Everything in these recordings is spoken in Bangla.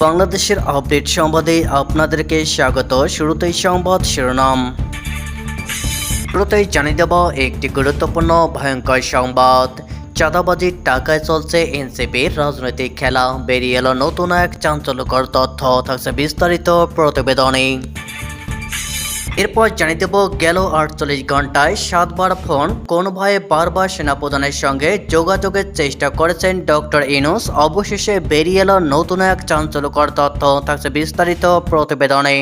বাংলাদেশের আপডেট সংবাদে আপনাদেরকে স্বাগত। শুরুতেই সংবাদ শিরোনাম। শুরুতেই জানিয়ে দেব একটি গুরুত্বপূর্ণ, ভয়ঙ্কর সংবাদ। চাঁদাবাজির টাকায় চলছে এনসিপির রাজনৈতিক খেলা। বেরিয়ে এলো নতুন এক চাঞ্চল্যকর তথ্য। থাকছে বিস্তারিত প্রতিবেদনে। এরপর জানিয়ে দেব, গেল আটচল্লিশ ঘন্টায় সাতবার ফোন। কোন ভয়ে বারবার সেনাপ্রধানের সঙ্গে যোগাযোগের চেষ্টা করেছেন ডক্টর ইনুস অবশেষে বেরিয়ে এলো নতুন এক চাঞ্চল্যকর তথ্য। থাকছে বিস্তারিত প্রতিবেদনে।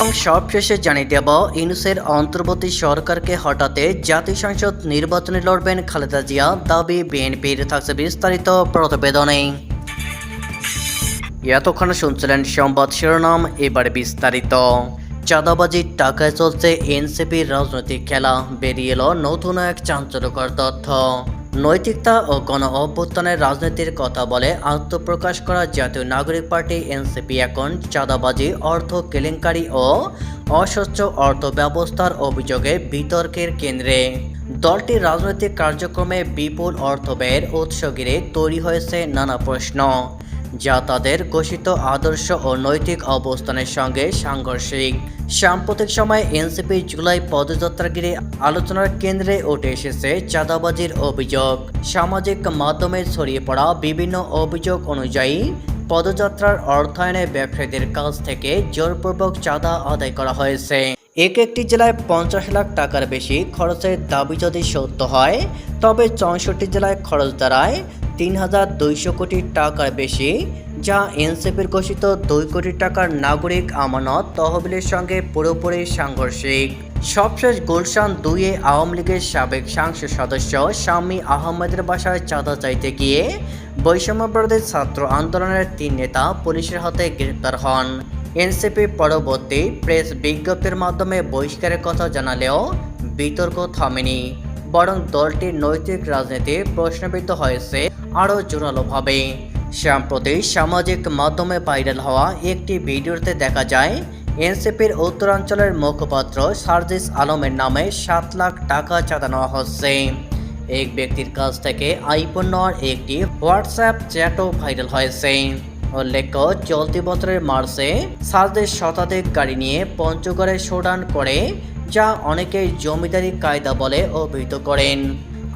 এবং সবশেষে জানিয়ে দেব ইনুসের অন্তর্বর্তী সরকারকে হটাতে জাতীয় সংসদ নির্বাচনে লড়বেন খালেদা জিয়া দাবি বিএনপির। থাকছে বিস্তারিত প্রতিবেদনে। এতক্ষণ শুনছিলেন সংবাদ শিরোনাম, এবারে বিস্তারিত। চাঁদাবাজির টাকায় চলছে এনসিপির রাজনৈতিক খেলা। বেরিয়ে এলো নতুন এক চাঞ্চল্যকর তথ্য। নৈতিকতা ও গণ অভ্যুত্থানের রাজনীতির কথা বলে আত্মপ্রকাশ করা জাতীয় নাগরিক পার্টি এনসিপি এখন চাঁদাবাজি, অর্থ কেলেঙ্কারি ও অস্বচ্ছ অর্থ ব্যবস্থার অভিযোগে বিতর্কের কেন্দ্রে। দলটির রাজনৈতিক কার্যক্রমে বিপুল অর্থ ব্যয়ের উৎস তৈরি হয়েছে নানা প্রশ্ন। যা তাদের ঘোষিত আদর্শ ও নৈতিক অবস্থানের সঙ্গে সাংঘর্ষিক। সাম্প্রতিক সময়ে এনসিপি জুলাই পদযাত্রা ঘিরে আলোচনার কেন্দ্রে উঠে এসেছে চাঁদাবাজির অভিযোগ। সামাজিক মাধ্যমে ছড়িয়ে পড়া বিভিন্ন অভিযোগ অনুযায়ী পদযাত্রার অর্থায়নে ব্যবসায়ীদের কাছ থেকে জোরপূর্বক চাঁদা আদায় করা হয়েছে। এক একটি জেলায় পঞ্চাশ লাখ টাকার বেশি খরচের দাবি যদি সত্য হয়, তবে চৌষট্টি জেলায় খরচ দাঁড়ায় তিন হাজার দুইশো কোটি টাকার বেশি, যা এনসিপির ঘোষিত দুই কোটি টাকার নাগরিক আমানত তহবিলের সঙ্গে পুরোপুরি সাংঘর্ষিক। সবশেষ গুলশান দুইয়ে আওয়ামী লীগের সাবেক সাংসদ সদস্য শামী আহমেদের বাসায় চাঁদা চাইতে গিয়ে বৈষম্যবিরোধী ছাত্র আন্দোলনের তিন নেতা পুলিশের হাতে গ্রেপ্তার হন। এনসিপি পরবর্তী প্রেস বিজ্ঞপ্তির মাধ্যমে বহিষ্কারের কথা জানালেও বিতর্ক থামেনি, বরং দলটির নৈতিক রাজনীতি প্রশ্নবিদ্ধ হয়েছে। আরও জোরালোভাবে। সম্প্রতি সামাজিক মাধ্যমে ভাইরাল হওয়া একটি ভিডিওতে দেখা যায়, এনসিপির উত্তরাঞ্চলের মুখপাত্র সার্জিস আলমের নামে সাত লাখ টাকা চাঁদা নেওয়া হচ্ছে। এক ব্যক্তির কাছ থেকে আইফোন নেওয়ার একটি হোয়াটসঅ্যাপ চ্যাটও ভাইরাল হয়েছে। উল্লেখ্য, চলতি বছরের মার্চে সার্জিস শতাধিক গাড়ি নিয়ে পঞ্চগড়ে শোডান করে, যা অনেকেই জমিদারি কায়দা বলে অভিহিত করেন।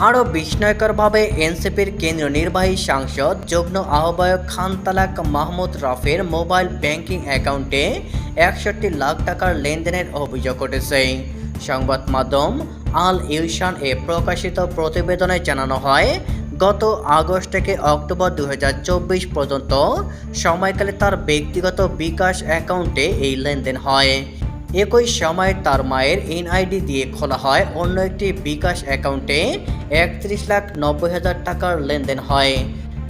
আরও বিস্ময়করভাবে এনসিপির কেন্দ্রীয় নির্বাহী সাংসদ, যুগ্ম আহ্বায়ক খান তালাক মাহমুদ রফের মোবাইল ব্যাংকিং অ্যাকাউন্টে একষট্টি লাখ টাকার লেনদেনের অভিযোগ উঠেছে। সংবাদ মাধ্যম আল ইউশান এ প্রকাশিত প্রতিবেদনে জানানো হয়, গত আগস্ট থেকে অক্টোবর দু হাজার চব্বিশ পর্যন্ত সময়কালে তার ব্যক্তিগত বিকাশ অ্যাকাউন্টে এই লেনদেন হয়। একই সময় তার মায়ের এনআইডি দিয়ে খোলা হয়। অন্য একটি বিকাশ অ্যাকাউন্টে একত্রিশ লাখ নব্বই হাজার টাকার লেনদেন হয়।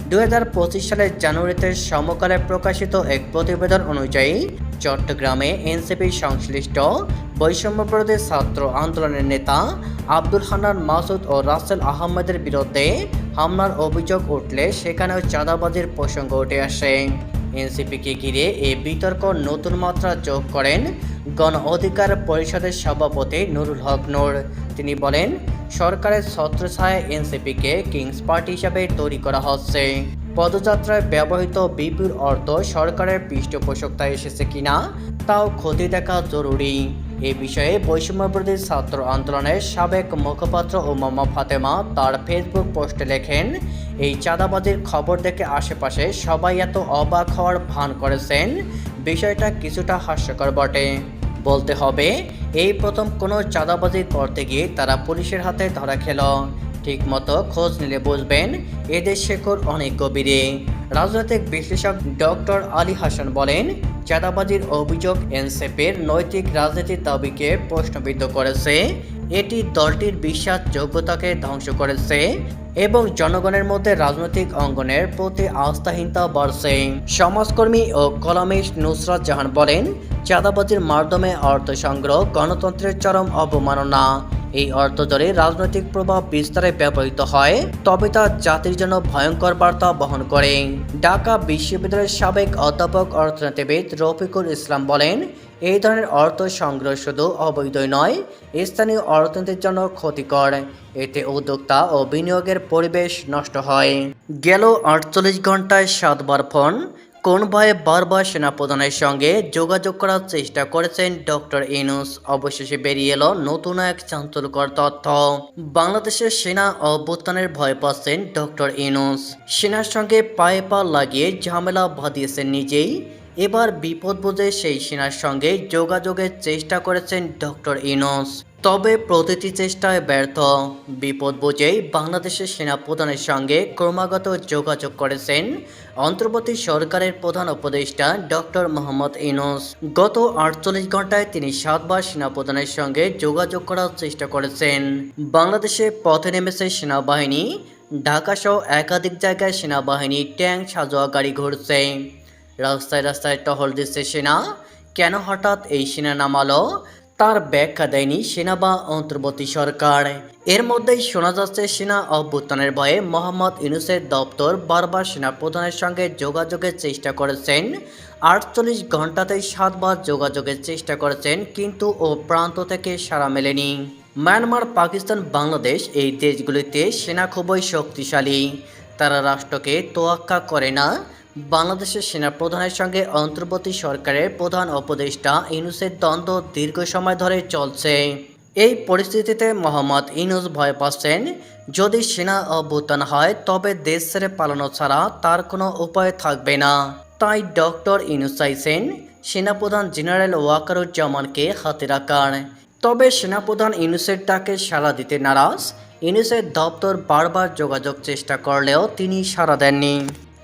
দু হাজার পঁচিশ সালের জানুয়ারিতে সমকালে প্রকাশিত এক প্রতিবেদন অনুযায়ী, চট্টগ্রামে এনসিপি সংশ্লিষ্ট বৈষম্যবিরোধী ছাত্র আন্দোলনের নেতা আব্দুল হান্নান মাসুদ ও রাসেল আহমেদের বিরুদ্ধে হামলার অভিযোগ উঠলে সেখানেও চাঁদাবাজির প্রসঙ্গ উঠে আসে। এনসিপিকে ঘিরে এই বিতর্ক নতুন মাত্রা যোগ করেন গণ অধিকার পরিষদের সভাপতি নুরুল হক নোর। তিনি বলেন, সরকারের ছত্রছায়া এনসিপিকে কিংস পার্টি হিসাবে তৈরি করা হচ্ছে। পদযাত্রায় ব্যবহৃত বিপুল অর্থ সরকারের পৃষ্ঠপোষকতায় এসেছে কিনা, তাও ক্ষতি দেখা জরুরি। এ বিষয়ে বৈষম্যবিরোধী ছাত্র আন্দোলনের সাবেক মুখপাত্র মোহাম্মদ ফাতেমা তার ফেসবুক পোস্টে লেখেন, এই চাঁদাবাজির খবর দেখে আশেপাশে সবাই এত অবাক হওয়ার ভান করেছেন। বিষয়টা কিছুটা হাস্যকর বটে। বলতে হবে, এই প্রথম কোনো চাঁদাবাজি করতে গিয়ে তারা পুলিশের হাতে ধরা খেল। ঠিকমতো খোঁজ নিলে বুঝবেন, এদের শেকড় অনেক গভীরে। রাজনৈতিক বিশ্লেষক ডক্টর আলী হাসান বলেন, চাঁদাবাজির অভিযোগ এনসিপির নৈতিক রাজনীতির দাবিকে প্রশ্নবিদ্ধ করেছে। এটি দলটির বিশ্বাসযোগ্যতাকে ধ্বংস করেছে এবং জনগণের মধ্যে রাজনৈতিক অঙ্গনের প্রতি আস্থাহীনতা বাড়ছে। সমাজকর্মী ও কলামিস্ট নুসরাত জাহান বলেন, চাঁদাবাজির মাধ্যমে অর্থ সংগ্রহ গণতন্ত্রের চরম অবমাননা এই অর্থ ধরে রাজনৈতিক প্রভাব বিস্তারে ব্যবহৃত হয়, তবে তা জাতির জন্য ভয়ঙ্কর বার্তা বহন করে। ঢাকা বিশ্ববিদ্যালয়ের সাবেক অধ্যাপক অর্থনীতিবিদ রফিকুল ইসলাম বলেন, এই ধরনের অর্থ সংগ্রহ শুধু অবৈধই নয়, স্থানীয় অর্থনীতির জন্য ক্ষতিকর। এতে উদ্যোক্তা ও বিনিয়োগের পরিবেশ নষ্ট হয়। গেল আটচল্লিশ ঘন্টায় সাতবার ফোন কোন ভয়ে বারবার সেনাপ্রধানের সঙ্গে যোগাযোগ করার চেষ্টা করেছেন ডক্টর ইনুস অবশেষে বেরিয়ে এলো নতুন এক চাঞ্চল্যকর তথ্য। বাংলাদেশের সেনা অভ্যুত্থানের ভয় পাচ্ছেন ডক্টর ইনুস সেনার সঙ্গে পায়ে পা লাগিয়ে ঝামেলা বাঁধিয়েছেন নিজেই। এবার বিপদ বুঝে সেই সেনার সঙ্গে যোগাযোগের চেষ্টা করেছেন ডক্টর ইনুস তবে প্রতিটি চেষ্টায় ব্যর্থ। বিপদ বুঝেই বাংলাদেশের সেনাপ্রধানের সঙ্গে ক্রমাগত যোগাযোগ করেছেন অন্তর্বর্তী সরকারের প্রধান উপদেষ্টা ডক্টর মোহাম্মদ ইনুস গত আটচল্লিশ ঘন্টায় তিনি সাতবার সেনাপ্রধানের সঙ্গে যোগাযোগ করার চেষ্টা করেছেন। বাংলাদেশে পথে নেমেছে সেনাবাহিনী। ঢাকাসহ একাধিক জায়গায় সেনাবাহিনী ট্যাঙ্ক সাজোয়া গাড়ি ঘুরছে। রাস্তায় রাস্তায় টহল দিচ্ছে সেনা। কেন হঠাৎ এই সেনা নামালো? তার ব্যাখ্যা দেয়নি সেনা বা অন্তর্বর্তী সরকার। এর মধ্যেই শোনা যাচ্ছে, সেনা অভ্যুত্থানের ভয়ে মোহাম্মদ ইউনুসের দপ্তর বারবার সেনা প্রধানের সঙ্গে যোগাযোগের চেষ্টা করেছেন। আটচল্লিশ ঘন্টাতেই সাতবার যোগাযোগের চেষ্টা করেছেন, কিন্তু ও প্রান্ত থেকে সাড়া মেলেনি। মায়ানমার, পাকিস্তান, বাংলাদেশ এই দেশগুলিতে সেনা খুবই শক্তিশালী। তারা রাষ্ট্রকে তোয়াক্কা করে না বাংলাদেশের সেনা প্রধানের সঙ্গে অন্তর্বর্তী সরকারের প্রধান উপদেষ্টা ইনুসের দ্বন্দ্ব দীর্ঘ সময় ধরে চলছে। এই পরিস্থিতিতে মোহাম্মদ ইনুস ভয় পাচ্ছেন, যদি সেনা অভ্যুত্থান হয়, তবে দেশ ছেড়ে পালানো ছাড়া তার কোনো উপায় থাকবে না। তাই ডক্টর ইনুস চাইছেন সেনাপ্রধান জেনারেল ওয়াকারুজ্জামানকে হাতে রাখার। তবে সেনাপ্রধান ইনুসের ডাকে সাড়া দিতে নারাজ। ইনুসের দপ্তর বারবার যোগাযোগ চেষ্টা করলেও তিনি সাড়া দেননি।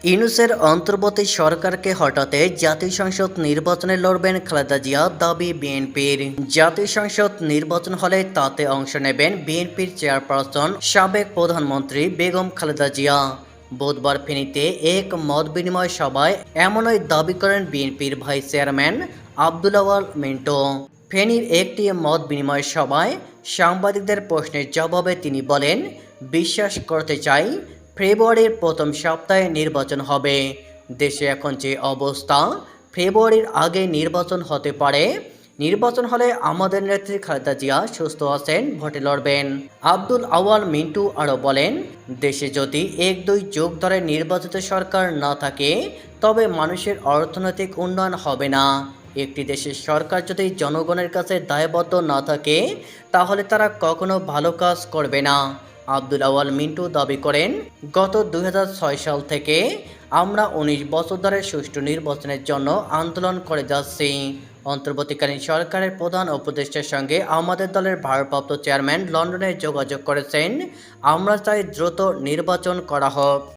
ইউনুসের অন্তর্বর্তী সরকারকে হটাতে জাতীয় সংসদ নির্বাচনে লড়বেন খালেদা জিয়া দাবি বিএনপির। জাতীয় সংসদ নির্বাচন হলে তাতে অংশ নেবেন বিএনপির চেয়ারপারসন সাবেক প্রধানমন্ত্রী বেগম খালেদা জিয়া। বুধবার ফেনীতে এক মত বিনিময় সভায় এমনই দাবি করেন বিএনপির ভাইস চেয়ারম্যান আব্দুল আওয়াল মিন্টো। ফেনীর একটি মত বিনিময় সভায় সাংবাদিকদের প্রশ্নের জবাবে তিনি বলেন, বিশ্বাস করতে চাই ফেব্রুয়ারির প্রথম সপ্তাহে নির্বাচন হবে। দেশে এখন যে অবস্থা, ফেব্রুয়ারির আগে নির্বাচন হতে পারে। নির্বাচন হলে আমাদের নেত্রী খালেদা জিয়া সুস্থ আছেন, ভোটে লড়বেন। আব্দুল আওয়াল মিন্টু আরও বলেন, দেশে যদি এক দুই যোগ ধরে নির্বাচিত সরকার না থাকে, তবে মানুষের অর্থনৈতিক উন্নয়ন হবে না। একটি দেশের সরকার যদি জনগণের কাছে দায়বদ্ধ না থাকে, তাহলে তারা কখনো ভালো কাজ করবে না। আব্দুল আওয়াল মিন্টু দাবি করেন, গত দু হাজার ছয় সাল থেকে আমরা উনিশ বছর ধরে সুষ্ঠু নির্বাচনের জন্য আন্দোলন করে যাচ্ছি। অন্তর্বর্তীকালীন সরকারের প্রধান উপদেষ্টার সঙ্গে আমাদের দলের ভারপ্রাপ্ত চেয়ারম্যান লন্ডনে যোগাযোগ করেছেন। আমরা চাই দ্রুত নির্বাচন করা হোক।